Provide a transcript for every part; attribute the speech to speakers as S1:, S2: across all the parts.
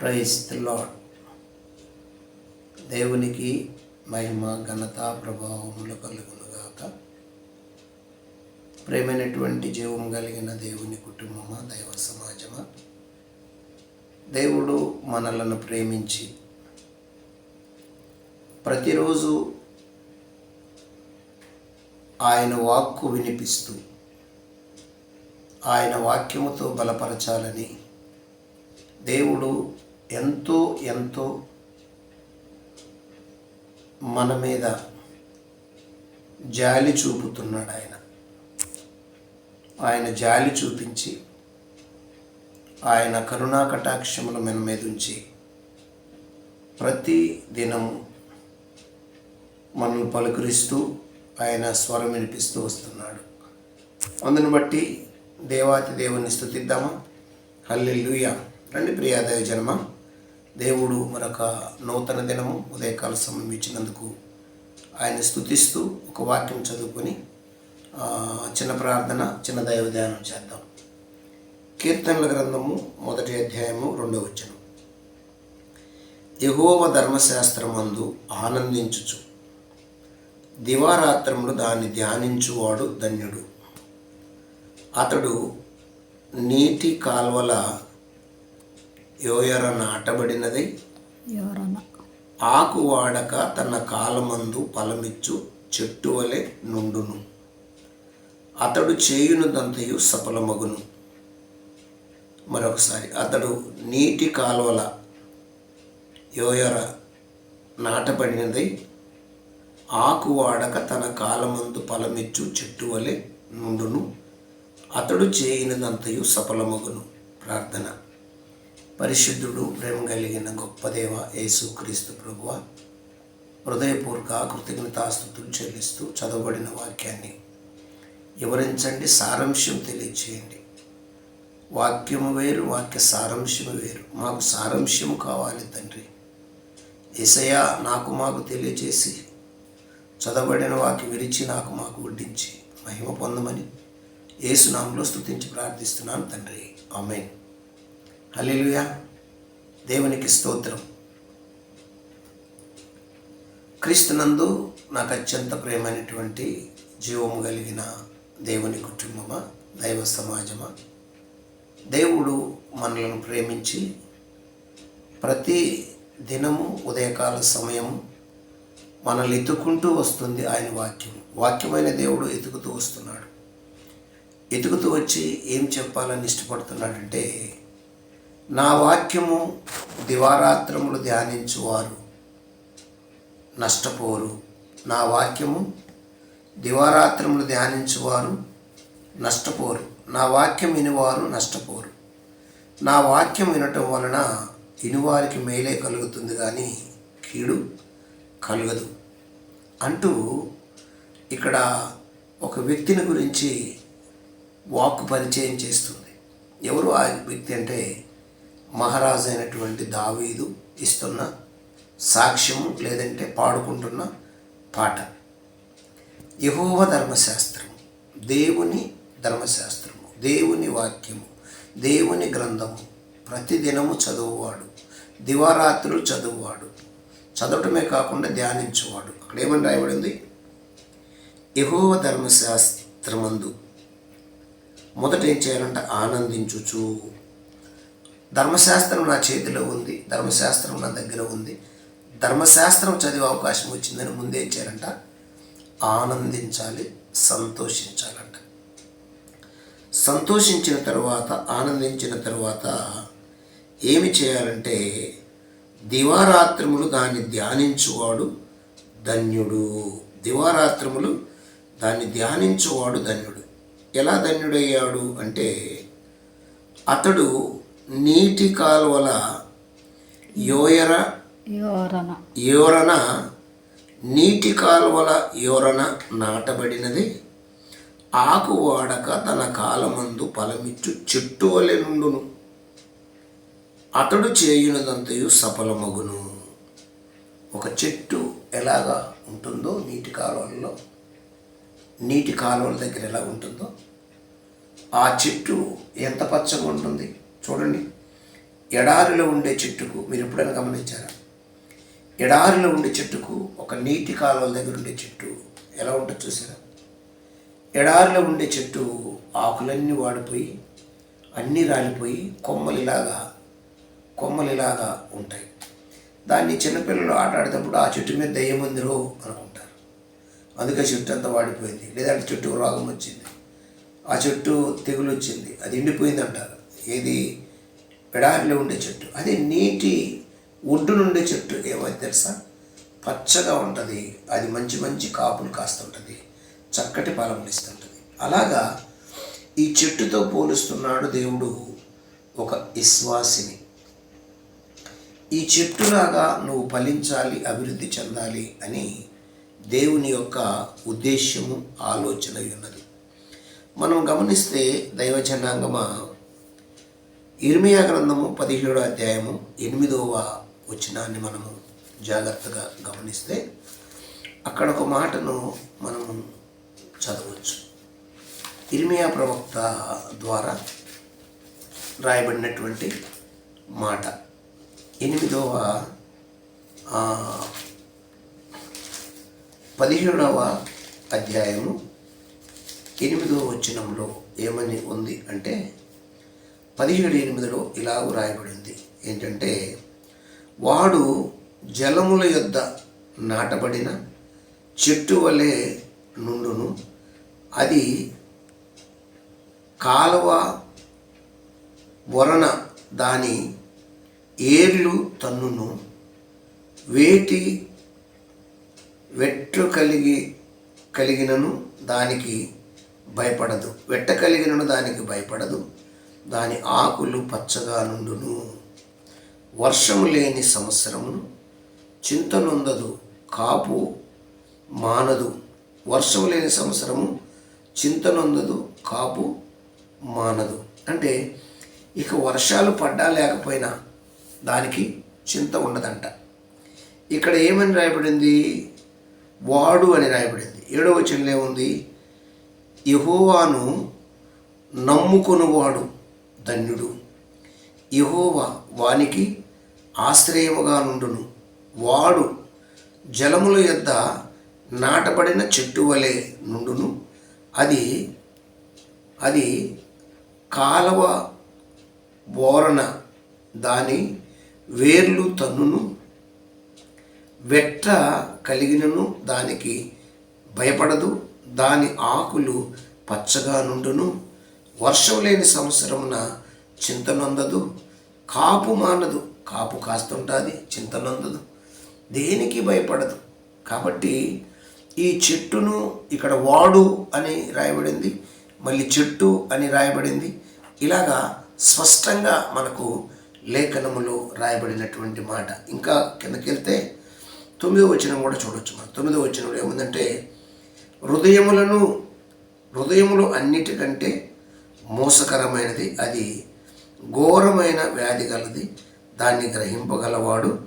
S1: Praise lord దేవునికి మహిమ ఘనత ప్రభావములు కలుగునుగాక. ప్రేమైనటువంటి జీవం కలిగిన దేవుని కుటుంబమా దైవ సమాజమా? దేవుడు మనలను ప్రేమించి ప్రతిరోజు ఆయన వాక్కు వినిపిస్తూ ఆయన వాక్యముతో బలపరచాలని దేవుడు ఎంతో ఎంతో మన మీద జాలి చూపుతున్నాడు ఆయన. ఆయన జాలి చూపించి ఆయన కరుణా కటాక్షముల మన మీద ఉంచి ప్రతి దినము మనల్ని పలుకరిస్తూ ఆయన స్వరం వినిపిస్తూ వస్తున్నాడు. అందును బట్టి దేవాతి దేవుని స్థుతిద్దామా హల్లెల్లుయా రండి ప్రియాదయ జన్మ. దేవుడు మరొక నూతన దినము ఉదయకాల సమయం ఇచ్చినందుకు ఆయన స్థుతిస్తూ ఒక వాక్యం చదువుకొని చిన్న ప్రార్థన చిన్న దైవ ధ్యానం చేద్దాం. కీర్తనల గ్రంథము మొదటి అధ్యాయము రెండవ వచ్చను యహోవ ధర్మశాస్త్రమందు ఆనందించుచు. దివారాత్రములు దాన్ని ధ్యానించువాడు ధన్యుడు. అతడు నీటి కాల్వల యోయర నాటబడినది ఆకు వాడక తన కాలమందు ఫలమిచ్చు చెట్టు వలె నుండును. అతడు చేయునుదంతయు సఫలమగును. మరొకసారి అతడు నీటి కాలువల యోయర నాటబడినది? ఆకు వాడక తన కాలమందు ఫలమిచ్చు చెట్టు వలె నుండును. అతడు చేయనిదంతయు సఫలమగును. ప్రార్థన. పరిశుద్ధుడు ప్రేమ కలిగిన గొప్ప దేవ యేసుక్రీస్తు ప్రభువ హృదయపూర్వక కృతజ్ఞతాస్తుతులు చెల్లిస్తూ చదవబడిన వాక్యాన్ని వివరించండి సారాంశం తెలియచేయండి. వాక్యము వేరు వాక్య సారాంశము వేరు. మాకు సారాంశము కావాలి తండ్రి. ఇసయా నాకు మాకు తెలియచేసి చదవబడిన వాక్య విరిచి నాకు మాకు వడ్డించి మహిమ పొందమని ఏసునామంలో స్థుతించి ప్రార్థిస్తున్నాను తండ్రి. ఆమెన్. అల్లెలుయా దేవునికి స్తోత్రం. క్రీస్తునందు నాకు అత్యంత ప్రేమైనటువంటి జీవము కలిగిన దేవుని కుటుంబమా దైవ సమాజమా? దేవుడు మనలను ప్రేమించి ప్రతి దినము ఉదయకాల సమయము మనల్ని ఎత్తుకుంటూ వస్తుంది ఆయన వాక్యం. వాక్యమైన దేవుడు ఎతుకుతూ వస్తున్నాడు. ఎతుకుతూ వచ్చి ఏం చెప్పాలని ఇష్టపడుతున్నాడంటే నా వాక్యము దివారాత్రములు ధ్యానించువారు. నష్టపోరు. నా వాక్యము దివారాత్రములు ధ్యానించువారు నష్టపోరు. నా వాక్యం వినివారు నష్టపోరు. నా వాక్యం వినటం వలన ఇనువారికి మేలే కలుగుతుంది కానీ కీడు కలగదు. అంటూ ఇక్కడ ఒక వ్యక్తిని గురించి వాక్కు పరిచయం చేస్తుంది. ఎవరు ఆ వ్యక్తి అంటే మహారాజు అయినటువంటి దావీదు ఇస్తున్న సాక్ష్యము లేదంటే పాడుకుంటున్న పాట. యహోవ ధర్మశాస్త్రము దేవుని ధర్మశాస్త్రము దేవుని వాక్యము దేవుని గ్రంథము. ప్రతిదినము చదువువాడు దివారాత్రులు చదువువాడు చదవటమే కాకుండా ధ్యానించువాడు. అక్కడ ఏమని రాయబడింది? యహోవ ధర్మశాస్త్రమందు మొదట ఏం చేయాలంటే ఆనందించుచు ధర్మశాస్త్రం నా చేతిలో ఉంది ధర్మశాస్త్రం నా దగ్గర ఉంది. ధర్మశాస్త్రం చదివే అవకాశం వచ్చిందని ముందేం చేయాలంట? ఆనందించాలి సంతోషించాలంట. సంతోషించిన తర్వాత ఆనందించిన తర్వాత ఏమి చేయాలంటే దివారాత్రములు దాన్ని ధ్యానించువాడు ధన్యుడు. దివారాత్రములు దాన్ని ధ్యానించువాడు ధన్యుడు. ఎలా ధన్యుడయ్యాడు అంటే అతడు నీటి కాలువల యోయర యోరన. నీటి కాలువల యోరన నాటబడినది. ఆకు వాడక తన కాలమందు ఫలమిచ్చు చెట్టు వలె నుండును. అతడు చేయునదంతయు సఫలమగును. ఒక చెట్టు ఎలాగా ఉంటుందో నీటి కాలువలలో నీటి కాలువల దగ్గర ఎలా ఉంటుందో ఆ చెట్టు ఎంత పచ్చగా ఉంటుంది చూడండి. ఎడారిలో ఉండే చెట్టుకు మీరు ఎప్పుడైనా గమనించారా? ఎడారిలో ఉండే చెట్టుకు ఒక నీటి కాలువల దగ్గర ఉండే చెట్టు ఎలా ఉంటుందో చూసారా? ఎడారిలో ఉండే చెట్టు ఆకులన్నీ వాడిపోయి అన్నీ రాలిపోయి కొమ్మలిలాగా కొమ్మలిలాగా ఉంటాయి. దాన్ని చిన్నపిల్లలు ఆట ఆడేటప్పుడు ఆ చెట్టు మీద దయ్యం ఉందిరో అనుకుంటారు. అందుకే చెట్టు అంతా వాడిపోయింది. లేదంటే చెట్టు రోగం వచ్చింది. ఆ చెట్టు తెగులు వచ్చింది అది ఎండిపోయింది అంటారు ఏది? ఎడారిలో ఉండే చెట్టు. అది నీటి ఒడ్డు నుండే చెట్టు. ఏమైతే తెలుసా? పచ్చగా ఉంటుంది. అది మంచి మంచి కాపులు కాస్తుంటుంది. చక్కటి ఫలములు ఇస్తుంటుంది. అలాగా ఈ చెట్టుతో పోలుస్తున్నాడు దేవుడు ఒక విశ్వాసిని. ఈ చెట్టులాగా నువ్వు ఫలించాలి అభివృద్ధి చెందాలి అని దేవుని యొక్క ఉద్దేశ్యము ఆలోచన ఉన్నది మనం గమనిస్తే దైవ జనాంగమా ఇర్మియా గ్రంథము పదిహేడో అధ్యాయము ఎనిమిదవ వచనాన్ని మనము జాగ్రత్తగా గమనిస్తే అక్కడ ఒక మాటను మనము చదవచ్చు. ఇర్మియా ప్రవక్త ద్వారా రాయబడినటువంటి మాట. ఎనిమిదవ పదిహేడవ అధ్యాయము ఎనిమిదవ వచనంలో ఏమని ఉంది అంటే పదిహేడు ఎనిమిదిలో ఇలా రాయబడింది ఏంటంటే వాడు జలముల యొద్ద నాటబడిన చెట్టు వలె నుండును. అది కాలువ వరణ దాని ఏర్లు తన్నును. వేటి వెట్టు కలిగి కలిగినను దానికి భయపడదు. వెట్ట కలిగినను దానికి భయపడదు. దాని ఆకులు పచ్చగా నుండును. వర్షము లేని సంవత్సరమును చింతనుందదు కాపు మానదు. వర్షం లేని సంవత్సరము చింతనుందదు కాపు మానదు. అంటే ఇక వర్షాలు పడ్డా లేకపోయినా దానికి చింత ఉండదంట. ఇక్కడ ఏమని రాయబడింది? వాడు అని రాయబడింది. ఏడవ వచనంలో ఏముంది? యహోవాను నమ్ముకొనువాడు. ధన్యుడు. యహోవా వానికి ఆశ్రయముగా నుండును. వాడు జలముల యొద్ద నాటబడిన చెట్టు వలె నుండును. అది అది కాలవ బోరణ దాని వేర్లు తన్నును. వెట్ట కలిగినను దానికి భయపడదు. దాని ఆకులు పచ్చగా నుండును. వర్షం లేని సంవత్సరమున చింతనొందదు కాపు మానదు. కాపు కాస్తుంటుంది చింతనొందదు దేనికి భయపడదు? కాబట్టి ఈ చెట్టును ఇక్కడ వాడు అని రాయబడింది మళ్ళీ చెట్టు అని రాయబడింది. ఇలాగా స్పష్టంగా మనకు లేఖనములో రాయబడినటువంటి మాట. ఇంకా కిందకెళ్తే తొమ్మిదో వచనం కూడా చూడవచ్చు మనం. తొమ్మిదో వచనంలో ఏముందంటే హృదయములను హృదయములు అన్నిటికంటే మోసకరమైనది. అది ఘోరమైన వ్యాధి గలది దాన్ని గ్రహింపగలవాడు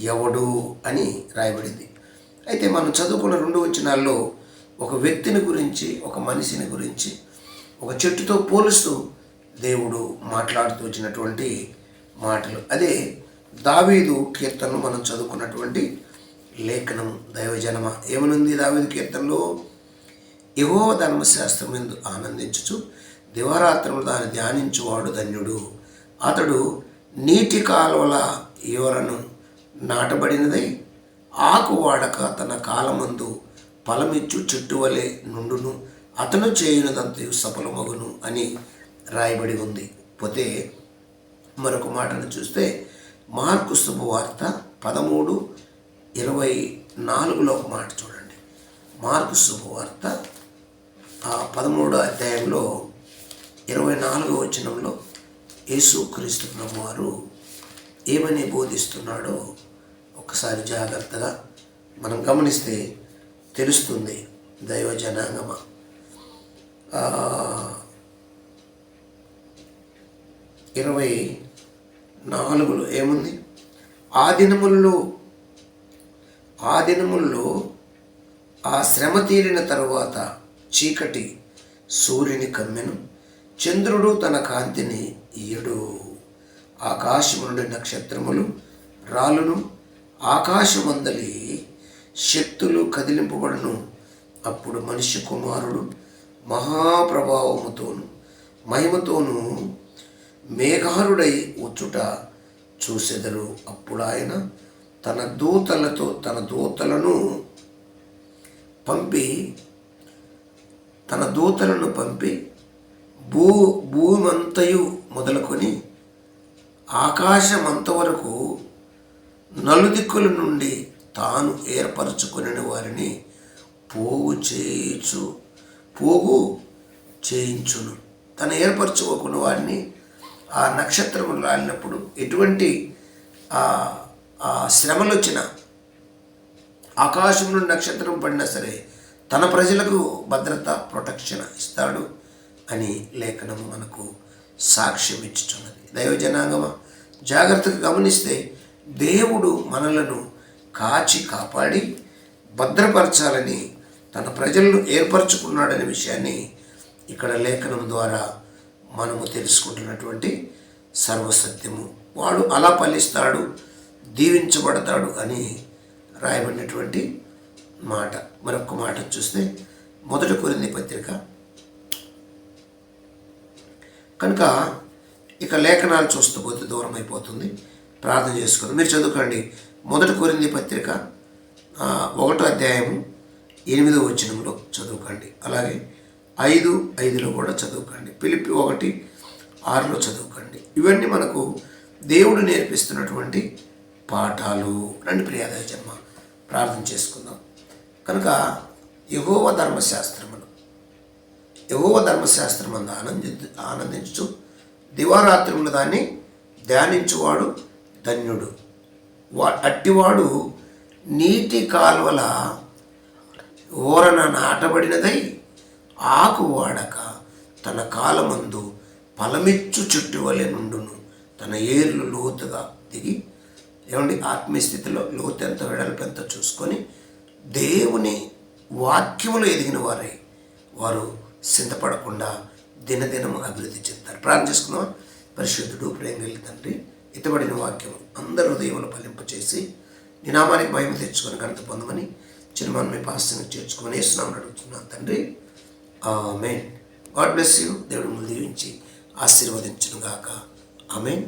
S1: ఎవడు అని రాయబడింది. అయితే మనం చదువుకున్న రెండు వచనాల్లో ఒక వ్యక్తిని గురించి ఒక మనిషిని గురించి ఒక చెట్టుతో పోలుస్తూ దేవుడు మాట్లాడుతూ వచ్చినటువంటి మాటలు. అదే దావీదు కీర్తనలు మనం చదువుకున్నటువంటి లేఖనం దైవజనమ. ఏమనుంది దావీదు కీర్తనలో? యహో ధర్మశాస్త్రం ఎందు ఆనందించుచు దివరాత్రులు దాన్ని ధ్యానించువాడు ధన్యుడు. అతడు నీటి కాలువల యువరను నాటబడినదై ఆకు వాడక తన కాలమందు ఫలమిచ్చు చెట్టు వలె నుండును. అతను చేయునదంతయు సఫలమగును అని రాయబడి ఉంది. పోతే మరొక మాటను చూస్తే మార్కు శుభవార్త పదమూడు ఇరవై నాలుగులో ఒక మాట చూడండి. మార్కు శుభవార్త ఆ పదమూడో అధ్యాయంలో ఇరవై నాలుగో వచనంలో యేసుక్రీస్తు వారు ఏమని బోధిస్తున్నాడో ఒకసారి జాగ్రత్తగా మనం గమనిస్తే తెలుస్తుంది దైవ జనాంగమ ఇరవై నాలుగులో ఏముంది? ఆ దినముల్లో ఆ దినముల్లో ఆ శ్రమ తీరిన తరువాత చీకటి సూర్యుని కమ్మెను చంద్రుడు తన కాంతిని ఇయ్యడు. ఆకాశమునుడి నక్షత్రములు రాలును ఆకాశమందలి శక్తులు కదిలింపబడను. అప్పుడు మనిషి కుమారుడు మహాప్రభావముతోను మహిమతోను మేఘారుడై వచ్చుట చూసెదరు. అప్పుడు ఆయన తన దూతలతో తన దూతలను పంపి తన దూతలను పంపి భూ భూమంతయు మొదలుకొని ఆకాశమంత వరకు నలుదిక్కుల నుండి తాను ఏర్పరచుకుని వారిని పోగు చేయించు పోగు చేయించును. తను ఏర్పరచుకోకున్న వారిని ఆ నక్షత్రములు రాలినప్పుడు ఎటువంటి ఆ శ్రమలు వచ్చినా ఆకాశం నుండి నక్షత్రం పడినా సరే తన ప్రజలకు భద్రత ప్రొటెక్షన్ ఇస్తాడు. అని లేఖనము మనకు సాక్ష్యం ఇచ్చుచున్నది. దైవజనాంగమ జాగ్రత్తగా గమనిస్తే దేవుడు మనలను కాచి కాపాడి భద్రపరచాలని తన ప్రజలను ఏర్పరచుకున్నాడనే విషయాన్ని ఇక్కడ లేఖనం ద్వారా మనము తెలుసుకుంటున్నటువంటి సర్వసత్యము. వాడు అలా ఫలిస్తాడు దీవించబడతాడు అని రాయబడినటువంటి మాట. మరొక మాట చూస్తే మొదటి కొరింది పత్రిక కనుక ఇక లేఖనాలు చూస్తూ పోతే దూరం అయిపోతుంది. ప్రార్థన చేసుకోండి మీరు చదువుకోండి. మొదటి కోరింది పత్రిక ఒకటో అధ్యాయము ఎనిమిదో వచనంలో చదువుకోండి. అలాగే ఐదు ఐదులో కూడా చదువుకోండి. పిలిపి ఒకటి ఆరులో చదువుకోండి. ఇవన్నీ మనకు దేవుడు నేర్పిస్తున్నటువంటి పాఠాలు. రండి ప్రియాదయ జన్మ. ప్రార్థన చేసుకుందాం. కనుక యహోవ ధర్మశాస్త్రం యహోవ ధర్మశాస్త్రం అందు ఆనంది ఆనందించు దివారాత్రములు దాన్ని ధ్యానించువాడు ధన్యుడు. వా అట్టివాడు నీటి కాలువల ఓరన నాటబడినదై ఆకు వాడక తన కాలమందు ఫలమిచ్చు చుట్టు వలె నుండును తన ఏర్లు లోతుగా దిగి ఏమండి? ఆత్మీయస్థితిలో లోతు ఎంత వెడల్పు ఎంత చూసుకొని దేవుని వాక్యములు ఎదిగిన వారై వారు సిద్ధపడకుండా దినదినము అభివృద్ధి చెందుతారు ప్రార్థన చేసుకుందాం పరిశుద్ధుడు ప్రేంగలి తండ్రి ఇతబడిన వాక్యం అందరి హృదయములు ఫలింపచేసి నినామానికి భయం తెచ్చుకొని ఘనత పొందమని చిరుమాన్ మీ పాస్టర్ని చేర్చుకొని వేస్తున్నామని అడుగుతున్నాను తండ్రి. ఆమెన్. God bless you. దేవుడు ముందు దీవించి ఆశీర్వదించును గాక ఆమెన్.